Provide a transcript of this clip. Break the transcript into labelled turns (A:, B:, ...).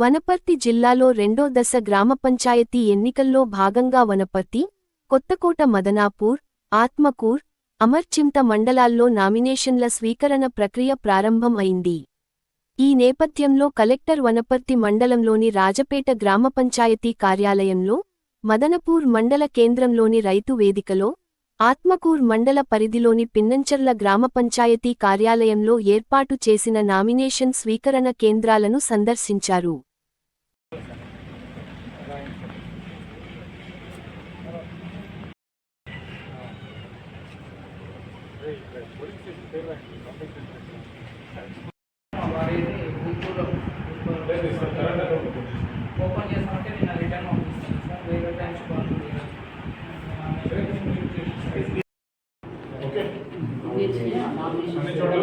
A: వనపర్తి జిల్లాలో రెండో దశ గ్రామ పంచాయతీ ఎన్నికల్లో భాగంగా వనపర్తి కొత్తకోట మదనాపూర్ ఆత్మకూర్ అమర్చింత మండలాల్లో నామినేషన్ల స్వీకరణ ప్రక్రియ ప్రారంభం అయింది. ఈ నేపథ్యంలో కలెక్టర్ వనపర్తి మండలంలోని రాజపేట గ్రామ పంచాయతీ కార్యాలయంలో మదనపూర్ మండల కేంద్రంలోని రైతు వేదికలో ఆత్మకూర్ మండల పరిధిలోని పిన్నంచర్ల గ్రామ పంచాయతీ కార్యాలయంలో ఏర్పాటు చేసిన నామినేషన్ స్వీకరణ కేంద్రాలను సందర్శించారు.
B: ఓపెన్ చేస్తామంటే నేను రిటర్న్ పంపిస్తాను సార్ వేరే బ్రాంచ్ బాగుంటుంది
C: ఓకే
D: అన్ని చోట్ల